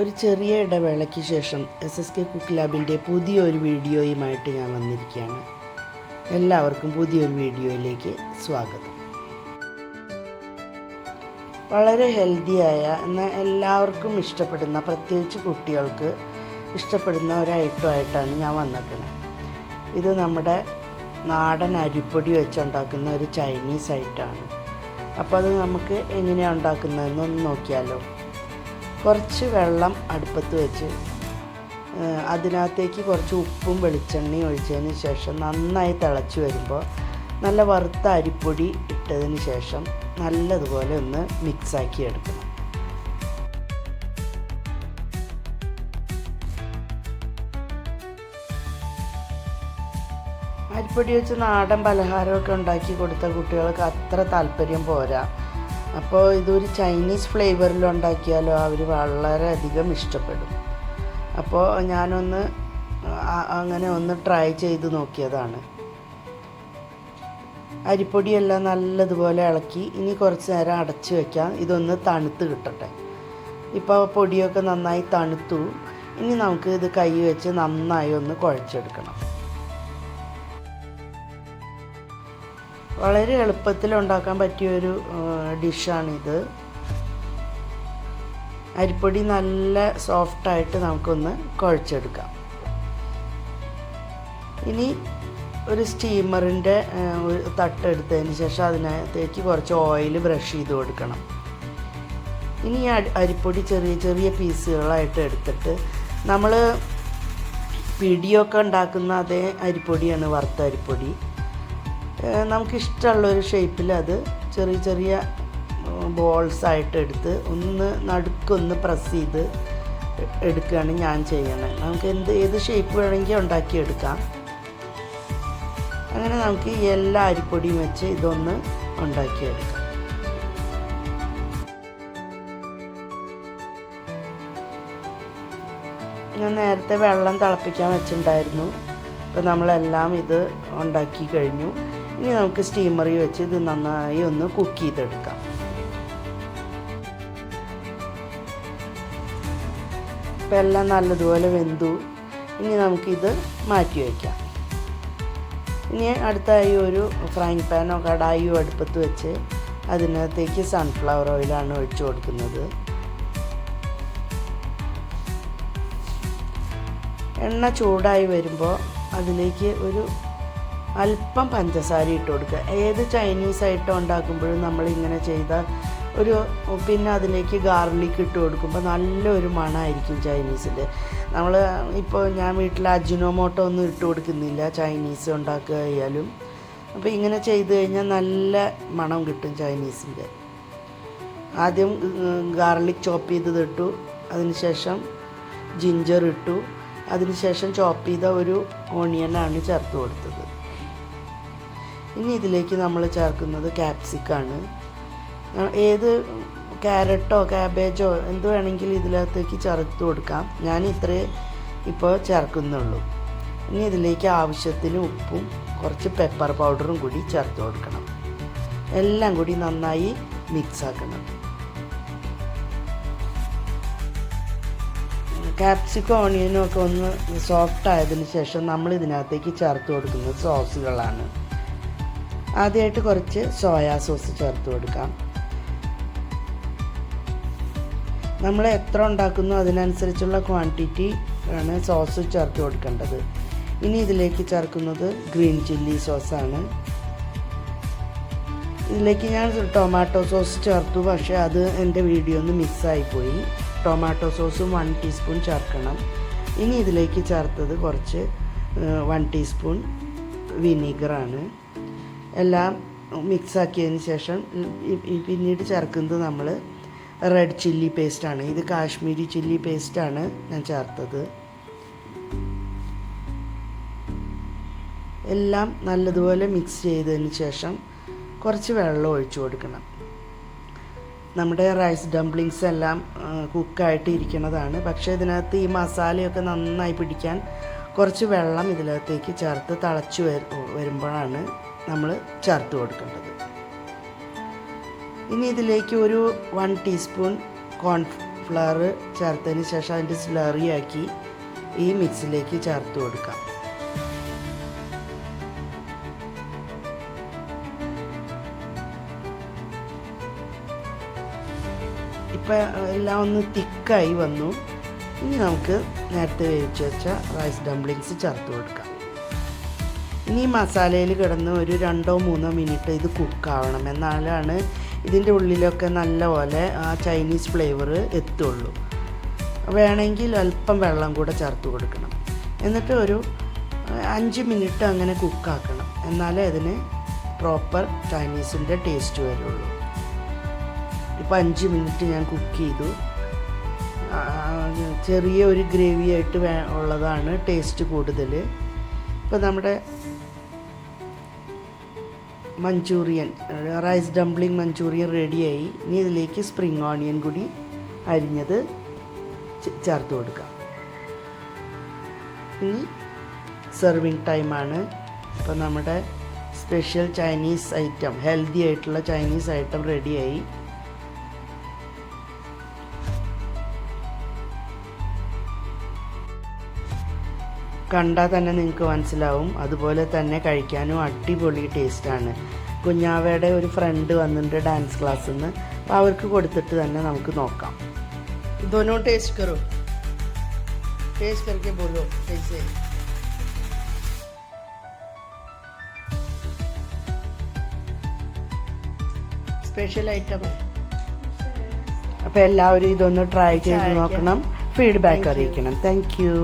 ഒരു ചെറിയ ഇടവേളയ്ക്ക് ശേഷം എസ് എസ് കെ കുക്ക് ലാബിന്റെ പുതിയൊരു വീഡിയോയുമായിട്ട് ഞാൻ വന്നിരിക്കുകയാണ്. എല്ലാവർക്കും പുതിയൊരു വീഡിയോയിലേക്ക് സ്വാഗതം. വളരെ ഹെൽത്തിയായ എന്നാൽ എല്ലാവർക്കും ഇഷ്ടപ്പെടുന്ന പ്രത്യേകിച്ച് കുട്ടികൾക്ക് ഇഷ്ടപ്പെടുന്ന ഒരു ഐറ്റമായിട്ടാണ് ഞാൻ വന്നിട്ടുള്ളത് ഇത് നമ്മുടെ നാടൻ അരിപ്പൊടി വെച്ചുണ്ടാക്കുന്ന ഒരു ചൈനീസ് ഐറ്റമാണ് അപ്പോൾ അത് നമുക്ക് എങ്ങനെയാണ് ഉണ്ടാക്കുന്നതെന്ന് ഒന്ന് നോക്കിയാലോ? കുറച്ച് വെള്ളം അടുപ്പത്ത് വെച്ച് അതിനകത്തേക്ക് കുറച്ച് ഉപ്പും വെളിച്ചെണ്ണയും ഒഴിച്ചതിന് ശേഷം നന്നായി തിളച്ച് വരുമ്പോൾ നല്ല വറുത്ത അരിപ്പൊടി ഇട്ടതിന് ശേഷം നല്ലതുപോലെ ഒന്ന് മിക്സാക്കി എടുക്കണം. അരിപ്പൊടി വെച്ച് നാടൻ പലഹാരമൊക്കെ ഉണ്ടാക്കി കൊടുത്ത കുട്ടികൾക്ക് അത്ര താല്പര്യം പോരാ. അപ്പോൾ ഇതൊരു ചൈനീസ് ഫ്ലേവറിൽ ഉണ്ടാക്കിയാലോ? അവർ വളരെയധികം ഇഷ്ടപ്പെടും. അപ്പോൾ ഞാനൊന്ന് അങ്ങനെ ഒന്ന് ട്രൈ ചെയ്ത് നോക്കിയതാണ്. അരിപ്പൊടിയെല്ലാം നല്ലതുപോലെ ഇളക്കി ഇനി കുറച്ച് നേരം അടച്ച് വെക്കാം. ഇതൊന്ന് തണുത്ത് കിട്ടട്ടെ. ഇപ്പോൾ പൊടിയൊക്കെ നന്നായി തണുത്തു. ഇനി നമുക്ക് ഇത് കൈ വെച്ച് നന്നായി ഒന്ന് കുഴച്ചെടുക്കണം. വളരെ എളുപ്പത്തിൽ ഉണ്ടാക്കാൻ പറ്റിയ ഒരു ഡിഷാണിത്. അരിപ്പൊടി നല്ല സോഫ്റ്റായിട്ട് നമുക്കൊന്ന് കുഴച്ചെടുക്കാം. ഇനി ഒരു സ്റ്റീമറിന്റെ ഒരു തട്ടെടുത്തതിന് ശേഷം അതിനകത്തേക്ക് കുറച്ച് ഓയിൽ ബ്രഷ് ചെയ്ത് കൊടുക്കണം. ഇനി അരിപ്പൊടി ചെറിയ ചെറിയ പീസുകളായിട്ട് എടുത്തിട്ട് നമ്മൾ പിടിയൊക്കെ ഉണ്ടാക്കുന്ന അതേ അരിപ്പൊടിയാണ് വറുത്ത അരിപ്പൊടി. നമുക്കിഷ്ടമുള്ള ഒരു ഷേപ്പിൽ അത് ചെറിയ ചെറിയ ബോൾസ് ആയിട്ട് എടുത്ത് ഒന്ന് നടുക്കൊന്ന് പ്രസ് ചെയ്ത് എടുക്കുകയാണ് ഞാൻ ചെയ്യണത് നമുക്ക് എന്ത് ഏത് ഷേപ്പ് വേണമെങ്കിൽ ഉണ്ടാക്കിയെടുക്കാം. അങ്ങനെ നമുക്ക് എല്ലാ അരിപ്പൊടിയും വെച്ച് ഇതൊന്ന് ഉണ്ടാക്കിയെടുക്കാം. ഞാൻ നേരത്തെ വെള്ളം തിളപ്പിക്കാൻ വെച്ചിട്ടുണ്ടായിരുന്നു. അപ്പോൾ നമ്മളെല്ലാം ഇത് ഉണ്ടാക്കി കഴിഞ്ഞു. ഇനി നമുക്ക് സ്റ്റീമറിൽ വെച്ച് ഇത് നന്നായി ഒന്ന് കുക്ക് ചെയ്തെടുക്കാം. ഇപ്പം എല്ലാം നല്ലതുപോലെ വെന്തു. ഇനി നമുക്കിത് മാറ്റി വയ്ക്കാം ഇനി അടുത്തായി ഒരു ഫ്രൈങ് പാനോ കടായിയോ അടുപ്പത്ത് വെച്ച് അതിനകത്തേക്ക് സൺഫ്ലവർ ഓയിലാണ് ഒഴിച്ചു കൊടുക്കുന്നത്. എണ്ണ ചൂടായി വരുമ്പോൾ അതിലേക്ക് ഒരു അല്പം പഞ്ചസാര ഇട്ട് കൊടുക്കുക. ഏത് ചൈനീസ് ഐറ്റം ഉണ്ടാക്കുമ്പോഴും നമ്മൾ ഇങ്ങനെ ചെയ്ത ഒരു പിന്നെ അതിലേക്ക് ഗാർലിക് ഇട്ട് കൊടുക്കുമ്പോൾ നല്ലൊരു മണമായിരിക്കും ചൈനീസിന്റെ നമ്മൾ ഇപ്പോൾ ഞാൻ വീട്ടിൽ അജിനോമോട്ടോ ഒന്നും ഇട്ട് കൊടുക്കുന്നില്ല ചൈനീസ് ഉണ്ടാക്കുക ആയാലും അപ്പോൾ ഇങ്ങനെ ചെയ്ത് കഴിഞ്ഞാൽ നല്ല മണം കിട്ടും ചൈനീസിന്റെ ആദ്യം ഗാർലിക് ചോപ്പ് ചെയ്തത് ഇട്ടു. അതിനുശേഷം ജിഞ്ചർ ഇട്ടു. അതിനുശേഷം ചോപ്പ് ചെയ്ത ഒരു ഓണിയനാണ് ചേർത്ത് കൊടുത്തത്. ഇനി ഇതിലേക്ക് നമ്മൾ ചേർക്കുന്നത് ക്യാപ്സിക്കാണ് ഏത് ക്യാരറ്റോ ക്യാബേജോ എന്ത് വേണമെങ്കിലും ഇതിനകത്തേക്ക് ചേർത്ത് കൊടുക്കാം. ഞാൻ ഇത്രേ ഇപ്പോൾ ചേർക്കുന്നുള്ളൂ. ഇനി ഇതിലേക്ക് ആവശ്യത്തിന് ഉപ്പും കുറച്ച് പെപ്പർ പൗഡറും കൂടി ചേർത്ത് കൊടുക്കണം. എല്ലാം കൂടി നന്നായി മിക്സ് ആക്കണം. ക്യാപ്സിക്കോ ഓണിയനും ഒക്കെ ഒന്ന് സോഫ്റ്റ് ആയതിനു ശേഷം നമ്മൾ ഇതിനകത്തേക്ക് ചേർത്ത് കൊടുക്കുന്നത് സോസുകളാണ് ആദ്യമായിട്ട് കുറച്ച് സോയാ സോസ് ചേർത്ത് കൊടുക്കാം. നമ്മൾ എത്ര ഉണ്ടാക്കുന്നു അതിനനുസരിച്ചുള്ള ക്വാണ്ടിറ്റി ആണ് സോസ് ചേർത്ത് കൊടുക്കേണ്ടത്. ഇനി ഇതിലേക്ക് ചേർക്കുന്നത് ഗ്രീൻ ചില്ലി സോസാണ് ഇതിലേക്ക് ഞാൻ ടൊമാറ്റോ സോസ് ചേർത്തു പക്ഷേ അത് എന്റെ വീഡിയോ ഒന്ന് മിസ്സായിപ്പോയി ടൊമാറ്റോ സോസും വൺ ടീസ്പൂൺ ചേർക്കണം. ഇനി ഇതിലേക്ക് ചേർത്തത് കുറച്ച് വൺ ടീസ്പൂൺ വിനീഗറാണ് എല്ലാം മിക്സാക്കിയതിന് ശേഷം പിന്നീട് ചേർക്കുന്നത് നമ്മൾ റെഡ് ചില്ലി പേസ്റ്റാണ്. ഇത് കാശ്മീരി ചില്ലി പേസ്റ്റാണ് ഞാൻ ചേർത്തത്. എല്ലാം നല്ലതുപോലെ മിക്സ് ചെയ്തതിന് ശേഷം കുറച്ച് വെള്ളം ഒഴിച്ചു കൊടുക്കണം. നമ്മുടെ റൈസ് ഡംപ്ലിങ്സ് എല്ലാം കുക്കായിട്ട് ഇരിക്കുന്നതാണ്. പക്ഷേ ഇതിനകത്ത് ഈ മസാലയൊക്കെ നന്നായി പിടിക്കാൻ കുറച്ച് വെള്ളം ഇതിനകത്തേക്ക് ചേർത്ത് തിളച്ച് വരു- വരുമ്പോഴാണ് നമ്മൾ ചേർത്ത് കൊടുക്കേണ്ടത്. ഇനി ഇതിലേക്ക് ഒരു വൺ ടീസ്പൂൺ കോൺ കോൺഫ്ലവർ ചേർത്തതിന് ശേഷം അതിന്റെ സ്ലറിയാക്കി ഈ മിക്സിലേക്ക് ചേർത്ത് കൊടുക്കാം. ഇപ്പം എല്ലാം ഒന്ന് തിക്കായി വന്നു. ഇനി നമുക്ക് നേരത്തെ വേവിച്ച് വെച്ച റൈസ് ഡംപ്ലിങ്സ് ചേർത്ത് കൊടുക്കാം. ഇനി മസാലയിൽ കിടന്ന് ഒരു രണ്ടോ മൂന്നോ മിനിറ്റ് ഇത് കുക്കാവണം. എന്നാലാണ് ഇതിന്റെ ഉള്ളിലൊക്കെ നല്ലപോലെ ആ ചൈനീസ് ഫ്ലേവർ എത്തുള്ളൂ. വേണമെങ്കിൽ അല്പം വെള്ളം കൂടെ ചേർത്ത് കൊടുക്കണം. എന്നിട്ട് ഒരു അഞ്ച് മിനിറ്റ് അങ്ങനെ കുക്കാക്കണം. എന്നാലേ അതിന് പ്രോപ്പർ ചൈനീസിന്റെ ടേസ്റ്റ് വരുള്ളൂ. ഇപ്പം അഞ്ച് മിനിറ്റ് ഞാൻ കുക്ക് ചെയ്തു. ചെറിയ ഒരു ഗ്രേവി ആയിട്ട് ഉള്ളതാണ് ടേസ്റ്റ് കൂടുതൽ ഇപ്പം നമ്മുടെ മഞ്ചൂറിയൻ റൈസ് ഡംപ്ലിംഗ് മഞ്ചൂറിയൻ റെഡിയായി. ഇനി ഇതിലേക്ക് സ്പ്രിങ് ഓണിയൻ കൂടി അരിഞ്ഞത് ചേർത്ത് കൊടുക്കാം. ഇനി സെർവിങ് ടൈമാണ്. ഇപ്പം നമ്മുടെ സ്പെഷ്യൽ ചൈനീസ് ഐറ്റം ഹെൽത്തി ആയിട്ടുള്ള ചൈനീസ് ഐറ്റം റെഡിയായി. കണ്ടാൽ തന്നെ നിങ്ങൾക്ക് മനസ്സിലാവും അതുപോലെ തന്നെ കഴിക്കാനും അടിപൊളി ടേസ്റ്റാണ് കുഞ്ഞാവയുടെ ഒരു ഫ്രണ്ട് വന്നിട്ടുണ്ട് ഡാൻസ് ക്ലാസ്സിൽ നിന്ന് അപ്പോൾ അവർക്ക് കൊടുത്തിട്ട് തന്നെ നമുക്ക് നോക്കാം दोनों टेस्ट करो टेस्ट करके बोलो कैसे സ്പെഷ്യൽ ഐറ്റം അപ്പോൾ എല്ലാവരും ഇതൊന്ന് ട്രൈ ചെയ്ത് നോക്കണം ഫീഡ്ബാക്ക് അറിയിക്കണം താങ്ക് യു